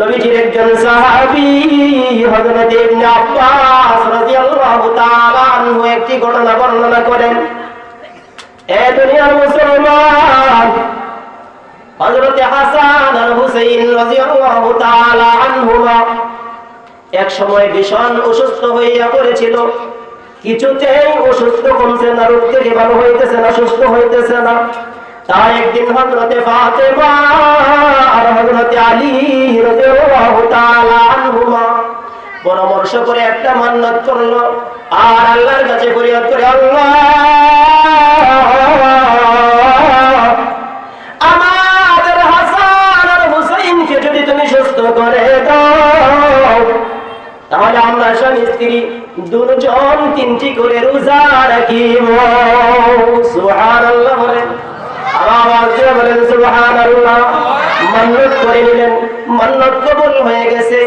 নবীজির একজন সাহাবী হযরত ইবনে আব্বাস রাদিয়াল্লাহু তাআলা আনহু একটি ঘটনা বর্ণনা করেন। এ দুনিয়ার মুসলমান, হযরত হাসান আর হুসাইন রাদিয়াল্লাহু তাআলা আনহুমা এক সময় ভীষণ অসুস্থ হইয়া পড়েছিল। কিছুতেই অসুস্থ কমছে না, রোগ থেকে ভালো হইতেছে না, সুস্থ হইতেছে না। তাই একদিন হজরতে ফাতেমা আর হজরতে আলী রাদিয়াল্লাহু তাআলা আনহুমা পরামর্শ করে একটা মান্নত করল। আর আল্লাহর কাছে ফরিয়াদ করে, আল্লাহ, আমাদের হাসান আর হুসাইনকে যদি তুমি সুস্থ করে দাও, তাহলে আমরা স্বামী স্ত্রী দুজন তিনটি করে রোজা রাখিব। বলেন, সুবহানাল্লাহ। করে নিলেন কবুল হয়ে গেছে।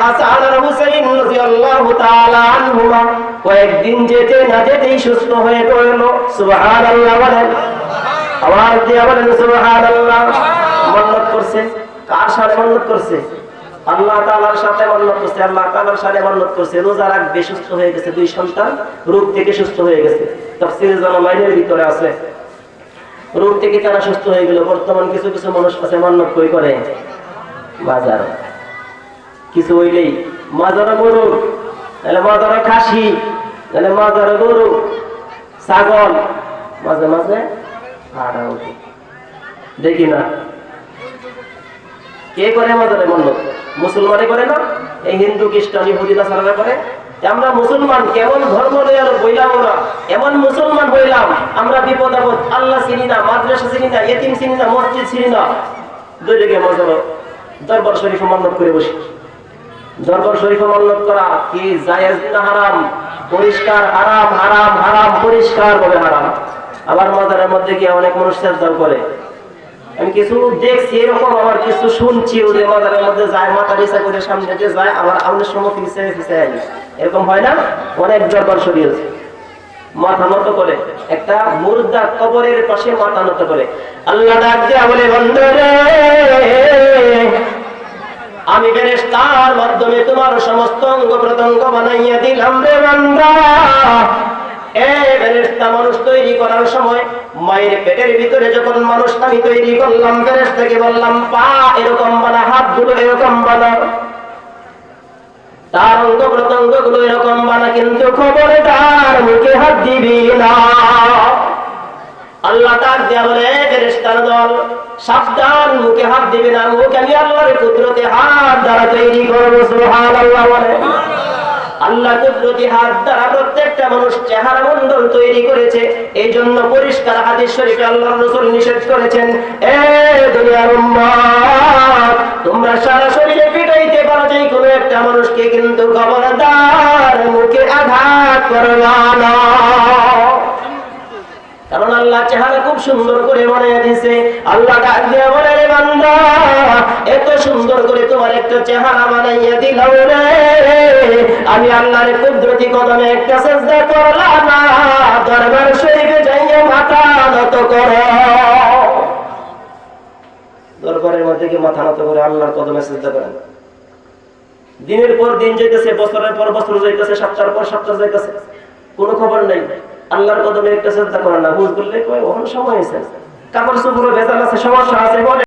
হাসান আর হুসাইন রাদিয়াল্লাহু তাআলা আনহুমা কয়েকদিন যেতে না যেতেই সুস্থ হয়ে পড়ল। সুবহানাল্লাহ বলেন, আওয়াজ দিয়ে বলেন, সুবহানাল্লাহ। মান্নত করছে? কার সাথে মান্নত করছে? আল্লাহ তাআলার সাথে মান্নত করছে, আল্লাহ তাআলার সাথে মান্নত করছে। রোজা রাখবে, সুস্থ হয়ে গেছে। দুই সন্তান রোগ থেকে সুস্থ হয়ে গেছে। তাফসীরে জানা লাইনের ভিতরে আছে। রোগ থেকে কেন সুস্থ হয়ে গেল। বর্তমান কিছু কিছু মানুষ আছে মান্নত কই করে? বাজার। কিছু হইলেই মাজার গরু তাহলে মাজার খাসি তাহলে মাজার গরু, ছাগল, মাঝে মাঝে দেখি না। কে করে মাজারে মান্নত? মুসলমানে করে না? এই হিন্দু, খ্রিস্টান ইহুদিনা সারা করে? আমরা মুসলমান, কেমন ধর্ম লয়াল বইলাম হইলাম আমরা বিপদ আপদ, আল্লাহ চিনি না, মাদ্রাসা চিনি না, এতিম চিনি না, মসজিদ চিনি না। দুই দিকে মজার দরবার শরীফ মান্নত করে বসি। দরবার শরীফ মান্নত করা কি জায়েজ না হারাম? পরিষ্কার, হারাম হারাম হারাম, পরিষ্কার ভাবে হারাম। আবার মাজারের মধ্যে গিয়ে অনেক মানুষ সেজদাও করে। আমি কিছু দেখছি, এরকম আবার কিছু শুনছি ওদের মাজারের মধ্যে যায়, মাথা নিচা করে সামনে দিয়ে যায়, আবার আমাদের আনি এরকম হয় না? অনেক দরবার শরীয়ছে মাথা নত করে, একটা মুর্দা কবরের পাশে মাথা নত করে। আল্লাহ বলে, বন্ধরে, আমি ফেরেশতার মাধ্যমে তোমার সমস্ত অঙ্গ প্রত্যঙ্গ বানাইয়া দিলাম রে মানুষ তৈরি তৈরি তার অঙ্গ প্রত্যঙ্গগুলো এরকম বানা, কিন্তু খবরে হাত দিবি না। আল্লাহ তার দল, সাবধান, মুখে হাত না। মুখ আমি আল্লাহর কুদরতে হাত দ্বারা তৈরি করব, সুবহানাল্লাহ বলে। আল্লাহ কুদরতি হাত দ্বারা প্রত্যেকটা মানুষ চেহারা মন্ডল তৈরি করেছে। এই জন্য পরিষ্কার হাদিস আল্লাহ নিষেধ করেছেন, এ দুনিয়ার তোমরা সারা শরীরে পিটাইতে পারো যে কোনো একটা মানুষকে কিন্তু খবরদার মুখে আঘাত করবা কারণ আল্লাহ চেহারা খুব সুন্দর করে বানিয়ে দিছে আল্লাহ ডাক দিয়ে বলে, রে বান্দা, এত সুন্দর করে তোমার একটা চেহারা বানাইয়া দিলাম রে। আমি আল্লাহর কুদরতি কদমে একটা সেজদা করলাম না। দরবার শরীফে যাইয়া মাথা নত করো। দরবারের মধ্যে গিয়ে মাথা নত করে আল্লাহর কদমে সেজদা করেন। দিনের পর দিন যাইতেছে, বছরের পর বছর যাইতেছে, সপ্তাহের পর সপ্তাহ যাইতেছে। কোনো খবর নাই। আল্লাহর কদমে একটা চিন্তা করেন না। বুঝ করলে কয় ওখানে সময় আছে কাপড় চোপড়ে ভেজাল আছে, সমস্যা আছে